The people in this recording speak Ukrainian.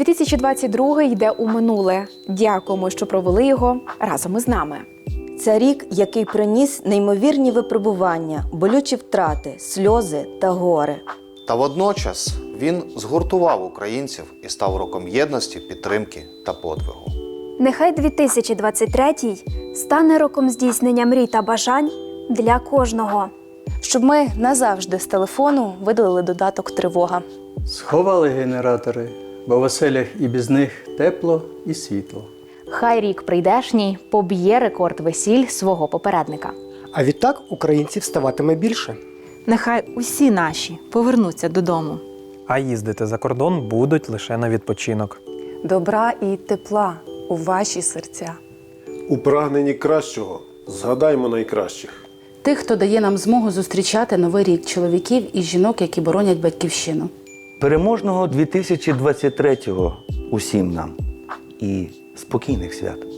2022 йде у минуле. Дякуємо, що провели його разом із нами. Це рік, який приніс неймовірні випробування, болючі втрати, сльози та горе. Та водночас він згуртував українців і став роком єдності, підтримки та подвигу. Нехай 2023 стане роком здійснення мрій та бажань для кожного. Щоб ми назавжди з телефону видалили додаток тривога. Сховали генератори, бо в оселях і без них тепло і світло. Хай рік прийдешній поб'є рекорд весіль свого попередника. А відтак українців ставатиме більше. Нехай усі наші повернуться додому. А їздити за кордон будуть лише на відпочинок. добра і тепла у ваші серця. У прагненні кращого згадаймо найкращих. Тих, хто дає нам змогу зустрічати новий рік чоловіків і жінок, які боронять батьківщину. Переможного 2023-го усім нам і спокійних свят.